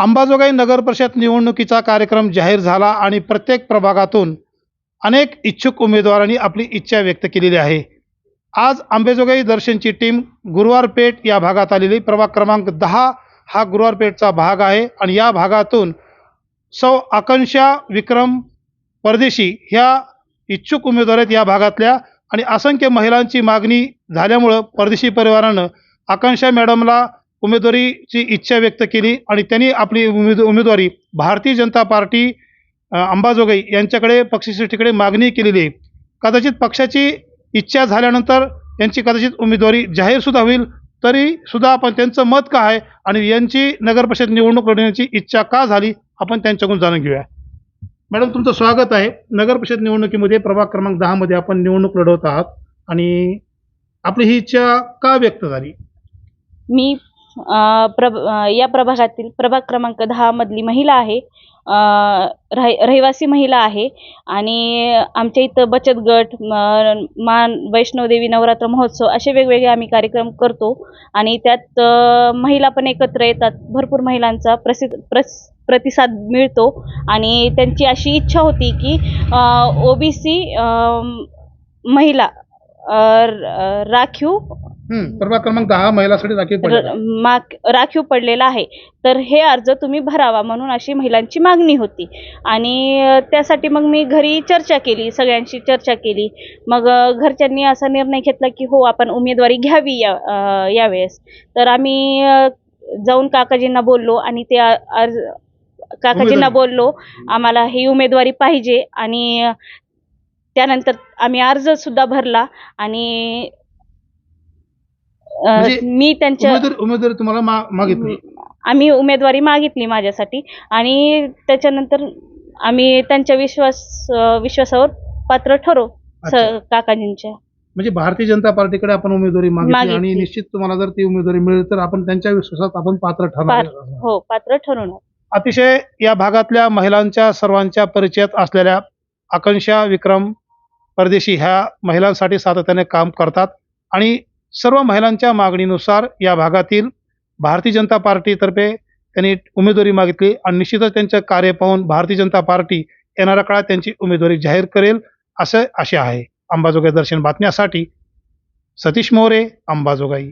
अंबाजोगाई नगर परिषद निवडणुकीचा कार्यक्रम जाहीर झाला आणि प्रत्येक प्रभागातून अनेक इच्छुक उमेदवारांनी आपली इच्छा व्यक्त केलेली आहे. आज अंबेजोगाई दर्शनची टीम गुरुवार पेठ या भागात आलेली. प्रभाग क्रमांक दहा हा गुरुवार पेठचा भाग आहे आणि या भागातून सौ आकांक्षा विक्रम परदेशी ह्या इच्छुक उमेदवार आहेत या भागातल्या आणि असंख्य महिलांची मागणी झाल्यामुळं परदेशी परिवारानं आकांक्षा मॅडमला उमेदवारीची इच्छा व्यक्त केली आणि त्यांनी आपली उमेद उमेदवारी भारतीय जनता पार्टी अंबाजोगाई यांच्याकडे पक्षश्रेष्ठीकडे मागणी केलेली आहे. कदाचित पक्षाची इच्छा झाल्यानंतर यांची कदाचित उमेदवारी जाहीरसुद्धा होईल तरीसुद्धा आपण त्यांचं मत काय आहे आणि यांची नगरपरिषद निवडणूक लढवण्याची इच्छा का झाली आपण त्यांच्याकडून जाणून घेऊया. मॅडम तुमचं स्वागत आहे. नगरपरिषद निवडणुकीमध्ये प्रभाग क्रमांक दहामध्ये आपण निवडणूक लढवत आहात आणि आपली ही इच्छा का व्यक्त झाली? मी प्रभ या प्रभागातील प्रभाग क्रमांक दहा मधली महिला आहे. अ, रहिवासी महिला आहे आणि आमच्या इथं बचत गट मान वैष्णोदेवी नवरात्र महोत्सव असे वेगवेगळे आम्ही कार्यक्रम करतो आणि त्यात महिला पण एकत्र येतात. भरपूर महिलांचा प्रसिद्ध प्रस प्रतिसाद मिळतो आणि त्यांची अशी इच्छा होती की ओ बी सी महिला राखीव हम्म, प्रभाग क्रमांक दहा महिलासाठी राखीव पडलेला. र- आहे. राखीव पडलेला आहे. तर हे अर्ज तुम्ही भरावा म्हणून अशी महिलांची मागणी होती. आणि अ, त्यासाठी मग मी घरी चर्चा केली सगळ्यांशी चर्चा केली. मग अ, घरच्यांनी असा निर्णय घेतला की हो आपण उमेदवारी घ्यावी या अ, यावेळेस. तर आम्ही अ, जाऊन काकाजींना बोललो आणि ते अ- अर्ज काकाजींना उमेदवारी. बोललो आम्हाला ही उमेदवारी पाहिजे. आणि अ, त्यानंतर आम्ही अर्ज सुद्धा भरला. आणि म्हणजे मी त्यांच्या उमेदवारी उमेदवारी तुम्हाला मा- मागितली. आम्ही उमेदवारी मागितली माझ्यासाठी. आणि त्याच्यानंतर आम्ही त्यांच्या विश्वास अ, विश्वासावर पात्र ठरो स- अच्छा. काकाजींच्या. म्हणजे भारतीय जनता पार्टीकडे आपण उमेदवारी मागितली मागितली. आणि निश्चित तुम्हाला जर ती उमेदवारी मिळेल तर आपण त्यांच्या विश्वासात आपण पात्र ठरणार पात्र हो पात्र ठरवणार. अतिशय या भागातल्या महिलांच्या सर्वांच्या परिचयात असलेल्या आकांक्षा विक्रम परदेशी ह्या महिलांसाठी सातत्याने काम करतात. आणि सर्व महिलांच्या मागणीनुसार या भागातील भारतीय जनता पार्टीतर्फे त्यांनी उमेदवारी मागितली आणि निश्चितच त्यांचं कार्य पाहून भारतीय जनता पार्टी येणाऱ्या काळात त्यांची उमेदवारी जाहीर करेल असं आशा आहे. अंबाजोगाई दर्शन बातम्यासाठी सतीश मोरे अंबाजोगाई.